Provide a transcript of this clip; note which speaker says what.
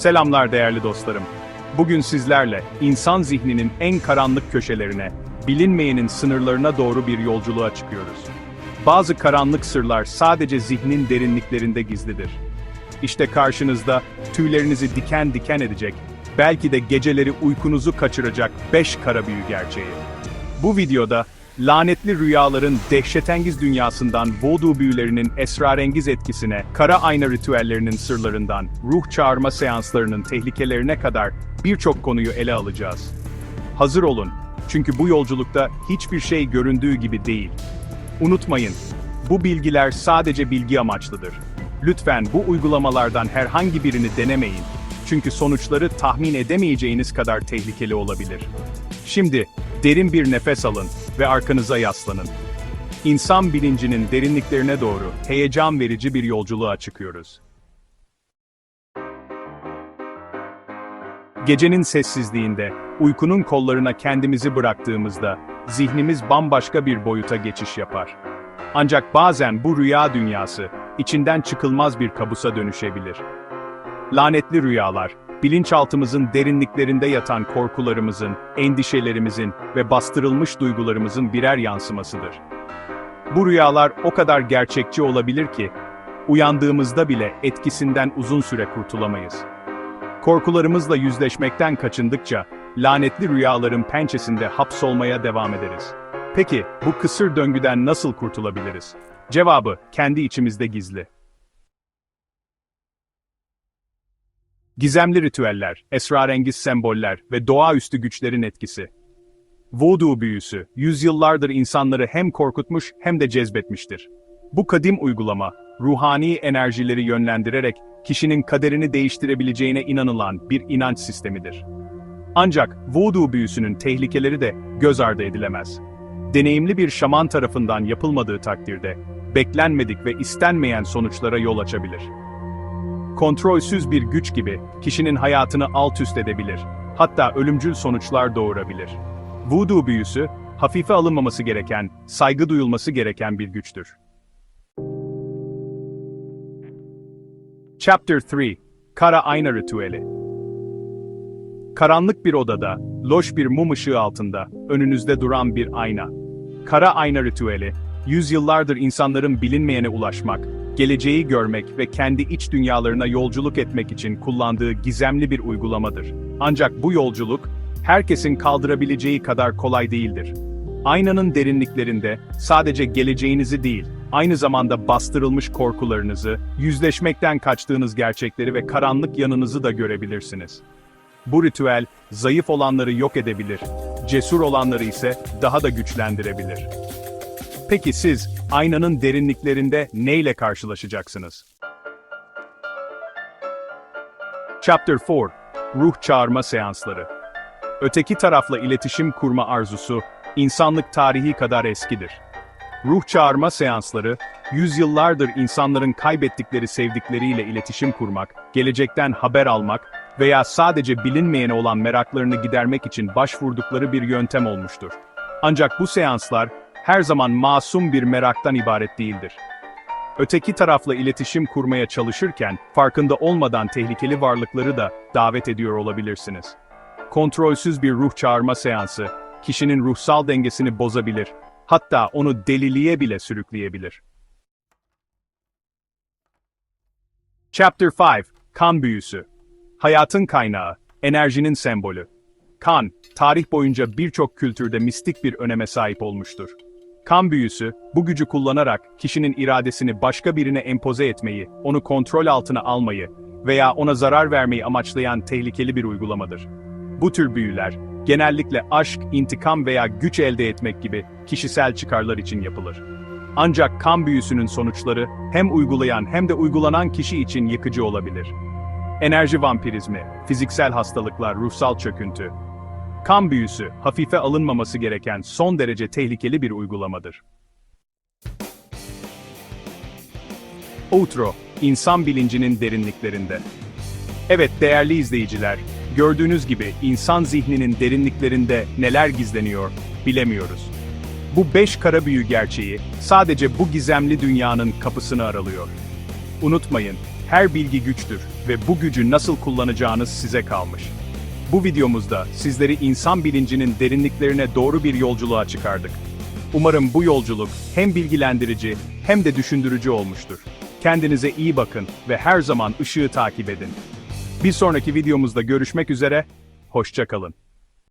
Speaker 1: Selamlar değerli dostlarım. Bugün sizlerle insan zihninin en karanlık köşelerine, bilinmeyenin sınırlarına doğru bir yolculuğa çıkıyoruz. Bazı karanlık sırlar sadece zihnin derinliklerinde gizlidir. İşte karşınızda tüylerinizi diken diken edecek, belki de geceleri uykunuzu kaçıracak 5 kara büyü gerçeği. Bu videoda lanetli rüyaların dehşetengiz dünyasından voodoo büyülerinin esrarengiz etkisine, kara ayna ritüellerinin sırlarından, ruh çağırma seanslarının tehlikelerine kadar birçok konuyu ele alacağız. Hazır olun, çünkü bu yolculukta hiçbir şey göründüğü gibi değil. Unutmayın, bu bilgiler sadece bilgi amaçlıdır. Lütfen bu uygulamalardan herhangi birini denemeyin. Çünkü sonuçları tahmin edemeyeceğiniz kadar tehlikeli olabilir. Şimdi derin bir nefes alın ve arkanıza yaslanın. İnsan bilincinin derinliklerine doğru heyecan verici bir yolculuğa çıkıyoruz. Gecenin sessizliğinde, uykunun kollarına kendimizi bıraktığımızda, zihnimiz bambaşka bir boyuta geçiş yapar. Ancak bazen bu rüya dünyası, içinden çıkılmaz bir kabusa dönüşebilir. Lanetli rüyalar, bilinçaltımızın derinliklerinde yatan korkularımızın, endişelerimizin ve bastırılmış duygularımızın birer yansımasıdır. Bu rüyalar o kadar gerçekçi olabilir ki, uyandığımızda bile etkisinden uzun süre kurtulamayız. Korkularımızla yüzleşmekten kaçındıkça, lanetli rüyaların pençesinde hapsolmaya devam ederiz. Peki, bu kısır döngüden nasıl kurtulabiliriz? Cevabı, kendi içimizde gizli. Gizemli ritüeller, esrarengiz semboller ve doğaüstü güçlerin etkisi. Voodoo büyüsü, yüzyıllardır insanları hem korkutmuş hem de cezbetmiştir. Bu kadim uygulama, ruhani enerjileri yönlendirerek kişinin kaderini değiştirebileceğine inanılan bir inanç sistemidir. Ancak voodoo büyüsünün tehlikeleri de göz ardı edilemez. Deneyimli bir şaman tarafından yapılmadığı takdirde, beklenmedik ve istenmeyen sonuçlara yol açabilir kontrolsüz bir güç gibi kişinin hayatını alt üst edebilir. Hatta ölümcül sonuçlar doğurabilir. Voodoo büyüsü, hafife alınmaması gereken, saygı duyulması gereken bir güçtür. Chapter 3 Kara Ayna Ritüeli Karanlık bir odada, loş bir mum ışığı altında, önünüzde duran bir ayna. Kara ayna ritüeli, yüzyıllardır insanların bilinmeyene ulaşmak, geleceği görmek ve kendi iç dünyalarına yolculuk etmek için kullandığı gizemli bir uygulamadır. Ancak bu yolculuk, herkesin kaldırabileceği kadar kolay değildir. Aynanın derinliklerinde sadece geleceğinizi değil, aynı zamanda bastırılmış korkularınızı, yüzleşmekten kaçtığınız gerçekleri ve karanlık yanınızı da görebilirsiniz. Bu ritüel, zayıf olanları yok edebilir, cesur olanları ise daha da güçlendirebilir. Peki siz, aynanın derinliklerinde neyle karşılaşacaksınız? Chapter 4 Ruh Çağırma Seansları Öteki tarafla iletişim kurma arzusu, insanlık tarihi kadar eskidir. Ruh çağırma seansları, yüzyıllardır insanların kaybettikleri sevdikleriyle iletişim kurmak, gelecekten haber almak veya sadece bilinmeyene olan meraklarını gidermek için başvurdukları bir yöntem olmuştur. Ancak bu seanslar, her zaman masum bir meraktan ibaret değildir. Öteki tarafla iletişim kurmaya çalışırken, farkında olmadan tehlikeli varlıkları da davet ediyor olabilirsiniz. Kontrolsüz bir ruh çağırma seansı, kişinin ruhsal dengesini bozabilir, hatta onu deliliğe bile sürükleyebilir. Chapter 5 Kan Büyüsü Hayatın kaynağı, enerjinin sembolü. Kan, tarih boyunca birçok kültürde mistik bir öneme sahip olmuştur. Kan büyüsü, bu gücü kullanarak kişinin iradesini başka birine empoze etmeyi, onu kontrol altına almayı veya ona zarar vermeyi amaçlayan tehlikeli bir uygulamadır. Bu tür büyüler, genellikle aşk, intikam veya güç elde etmek gibi kişisel çıkarlar için yapılır. Ancak kan büyüsünün sonuçları hem uygulayan hem de uygulanan kişi için yıkıcı olabilir. Enerji vampirizmi, fiziksel hastalıklar, ruhsal çöküntü. Kan büyüsü, hafife alınmaması gereken son derece tehlikeli bir uygulamadır. Outro, insan bilincinin derinliklerinde. Evet değerli izleyiciler, gördüğünüz gibi insan zihninin derinliklerinde neler gizleniyor, bilemiyoruz. Bu beş kara büyü gerçeği sadece bu gizemli dünyanın kapısını aralıyor. Unutmayın, her bilgi güçtür ve bu gücü nasıl kullanacağınız size kalmış. Bu videomuzda sizleri insan bilincinin derinliklerine doğru bir yolculuğa çıkardık. Umarım bu yolculuk hem bilgilendirici hem de düşündürücü olmuştur. Kendinize iyi bakın ve her zaman ışığı takip edin. Bir sonraki videomuzda görüşmek üzere, hoşça kalın.